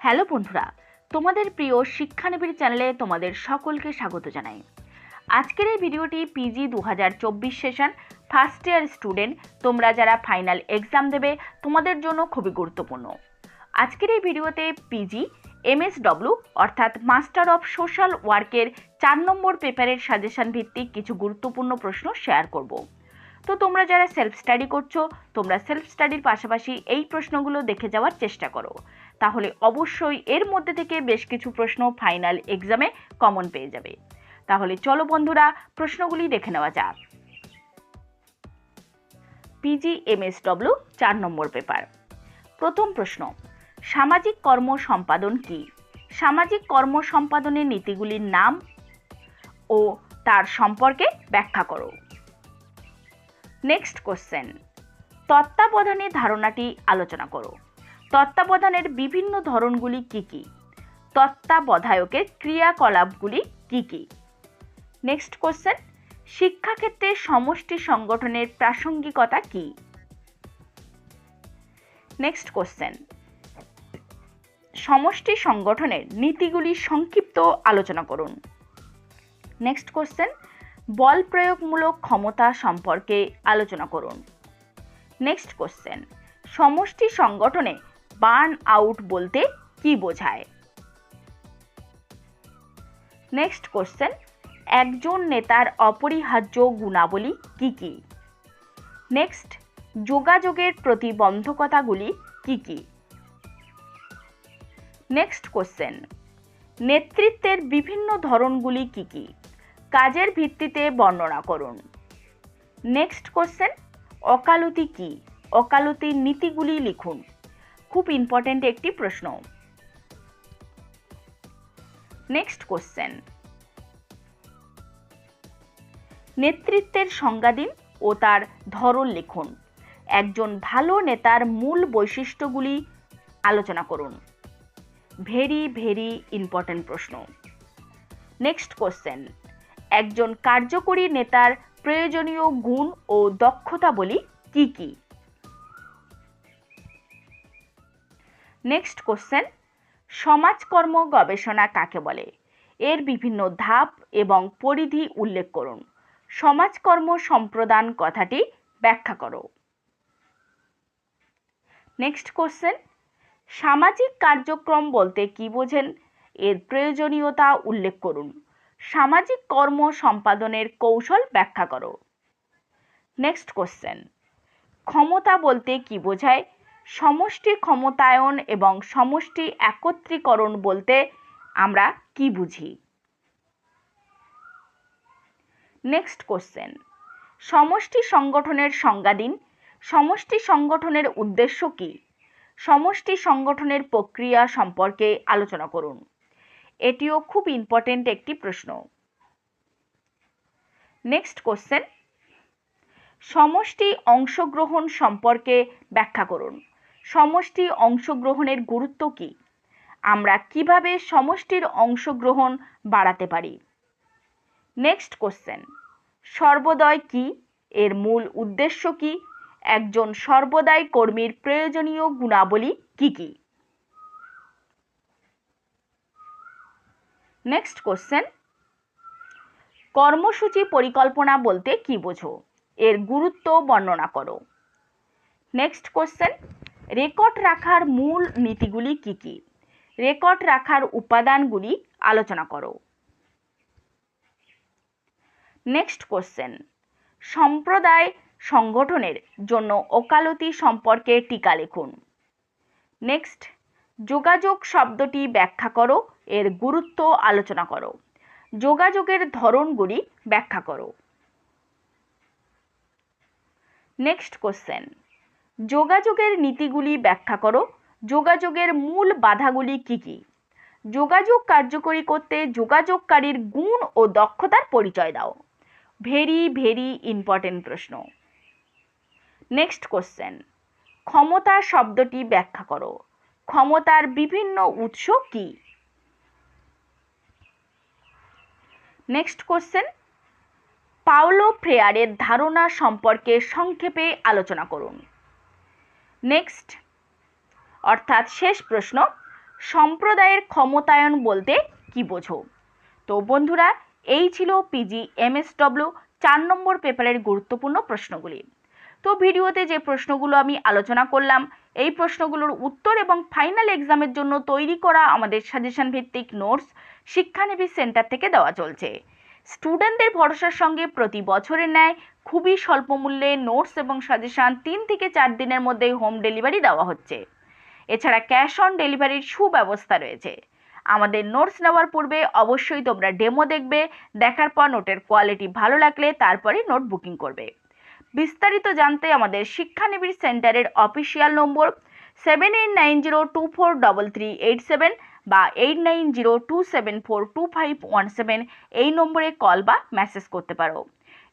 Hello বন্ধুরা, তোমাদের প্রিয় শিক্ষানবীর চ্যানেলে তোমাদের সকলকে স্বাগত জানাই। আজকের এই ভিডিওটি পিজি দু হাজার চব্বিশ সেশন ফার্স্ট ইয়ার স্টুডেন্ট তোমরা যারা ফাইনাল এক্সাম দেবে, তোমাদের জন্য খুবই গুরুত্বপূর্ণ। আজকের এই ভিডিওতে পিজি, এমএসডব্লিউ, অর্থাৎ মাস্টার অফ সোশ্যাল ওয়ার্কের চার নম্বর পেপারের সাজেশন ভিত্তিক কিছু গুরুত্বপূর্ণ প্রশ্ন শেয়ার করব। তো তোমরা যারা সেলফ স্টাডি করছ, তোমরা সেলফ স্টাডির পাশাপাশি এই প্রশ্নগুলো দেখে যাওয়ার চেষ্টা করো। তাহলে অবশ্যই এর মধ্যে থেকে বেশ কিছু প্রশ্ন ফাইনাল এক্সামে কমন পেয়ে যাবে। তাহলে চলো বন্ধুরা, প্রশ্নগুলি দেখে নেওয়া যাক। পিজি এমএসডব্লিউ চার নম্বর পেপার প্রথম প্রশ্ন, সামাজিক কর্ম সম্পাদন কি? সামাজিক কর্ম সম্পাদনের নীতিগুলির নাম ও তার সম্পর্কে ব্যাখ্যা করো। নেক্সট কোশ্চেন তত্ত্বাবধানের ধারণাটি আলোচনা করো। তত্ত্বাবধানের বিভিন্ন ধরনগুলি কি কি? তত্ত্বাবধায়কের ক্রিয়াকলাপগুলি কি কি? নেক্সট কোশ্চেন শিক্ষাক্ষেত্রে সমষ্টি সংগঠনের প্রাসঙ্গিকতা কি? নেক্সট কোশ্চেন সমষ্টি সংগঠনের নীতিগুলি সংক্ষিপ্ত আলোচনা করুন। নেক্সট কোশ্চেন বল প্রয়োগমূলক ক্ষমতা সম্পর্কে আলোচনা করুন। নেক্সট কোশ্চেন সমষ্টি সংগঠনে বার্ন আউট বলতে কি বোঝায়? নেক্সট কোশ্চেন একজন নেতার অপরিহার্য গুণাবলী কি কি? নেক্সট যোগাযোগের প্রতিবন্ধকতাগুলি কি কি? নেক্সট কোশ্চেন নেতৃত্বের বিভিন্ন ধরনগুলি কি কি? কাজের ভিত্তিতে বর্ণনা করুন। নেক্সট কোশ্চেন অকালতি কি? অকালতির নীতিগুলি লিখুন। খুব ইম্পর্ট্যান্ট একটি প্রশ্ন। নেক্সট কোশ্চেন নেতৃত্বের সংজ্ঞা দিন ও তার ধরন লিখুন। একজন ভালো নেতার মূল বৈশিষ্ট্যগুলি আলোচনা করুন। ভেরি ভেরি ইম্পর্ট্যান্ট প্রশ্ন। নেক্সট কোশ্চেন একজন কার্যকরী নেতার প্রয়োজনীয় গুণ ও দক্ষতাবলী কি কি? নেক্সট কোশ্চেন সমাজকর্ম গবেষণা কাকে বলে? এর বিভিন্ন ধাপ এবং পরিধি উল্লেখ করুন। সমাজকর্ম সম্প্রদান কথাটি ব্যাখ্যা করো। নেক্সট কোশ্চেন সামাজিক কার্যক্রম বলতে কি বোঝেন? এর প্রয়োজনীয়তা উল্লেখ করুন। সামাজিক কর্ম সম্পাদনের কৌশল ব্যাখ্যা করো। নেক্সট কোশ্চেন ক্ষমতা বলতে কি বোঝায়? সমষ্টি ক্ষমতায়ন এবং সমষ্টি একত্রীকরণ বলতে আমরা কি বুঝি? নেক্সট কোশ্চেন সমষ্টি সংগঠনের সংজ্ঞা দিন। সমষ্টি সংগঠনের উদ্দেশ্য কি? সমষ্টি সংগঠনের প্রক্রিয়া সম্পর্কে আলোচনা করুন। এটিও খুব ইম্পর্টেন্ট একটি প্রশ্ন। নেক্সট কোশ্চেন সমষ্টি অংশগ্রহণ সম্পর্কে ব্যাখ্যা করুন। সমষ্টি অংশগ্রহণের গুরুত্ব কি? আমরা কীভাবে সমষ্টির অংশগ্রহণ বাড়াতে পারি? Next question. সর্বদয় কি? এর মূল উদ্দেশ্য কি? একজন সর্বদাই কর্মীর প্রয়োজনীয় গুণাবলী কি কি? Next question. কর্মসূচি পরিকল্পনা বলতে কি বোঝো? এর গুরুত্ব বর্ণনা করো। Next question. রেকর্ড রাখার মূল নীতিগুলি কি কি? রেকর্ড রাখার উপাদানগুলি আলোচনা করো। Next question. সম্প্রদায় সংগঠনের জন্য ওকালতি সম্পর্কে টিকা লিখুন। নেক্সট। যোগাযোগ শব্দটি ব্যাখ্যা করো, এর গুরুত্ব আলোচনা করো। যোগাযোগের ধরনগুলি ব্যাখ্যা করো। Next question. যোগাযোগের নীতিগুলি ব্যাখ্যা করো। যোগাযোগের মূল বাধাগুলি কি কি? যোগাযোগ কার্যকরী করতে যোগাযোগকারীর গুণ ও দক্ষতার পরিচয় দাও। ভেরি ভেরি ইম্পর্টেন্ট প্রশ্ন। Next question. ক্ষমতা শব্দটি ব্যাখ্যা করো। ক্ষমতার বিভিন্ন উৎস কি? Next question. পাওলো ফ্রেয়ারের ধারণা সম্পর্কে সংক্ষেপে আলোচনা করুন। নেক্সট অর্থাৎ শেষ প্রশ্ন, সম্প্রদায়ের ক্ষমতায়ন বলতে কি বোঝো? তো বন্ধুরা, এই ছিল পিজি এমএসডব্লিউ চার নম্বর পেপারের গুরুত্বপূর্ণ প্রশ্নগুলি। তো ভিডিওতে যে প্রশ্নগুলো আমি আলোচনা করলাম, এই প্রশ্নগুলোর উত্তর এবং ফাইনাল এক্সামের জন্য তৈরি করা আমাদের সাজেশন ভিত্তিক নোটস শিক্ষানবী সেন্টার থেকে দেওয়া চলছে। স্টুডেন্টদের ভরসার সঙ্গে প্রতি বছরের ন্যায় খুবই স্বল্প মূল্যে নোটস এবং সাজেশন তিন থেকে চার দিনের মধ্যেই হোম ডেলিভারি দেওয়া হচ্ছে। এছাড়া ক্যাশ অন ডেলিভারির সুব্যবস্থা রয়েছে। আমাদের নোটস নেওয়ার পূর্বে অবশ্যই তোমরা ডেমো দেখবে, দেখার পর নোটের কোয়ালিটি ভালো লাগলে তারপরে নোট বুকিং করবে। বিস্তারিত জানতে আমাদের শিক্ষানিবিড় সেন্টারের official number seven eight nine zero two four double three eight seven বা eight nine zero two seven four two five one seven এই নম্বরে কল বা মেসেজ করতে পারো।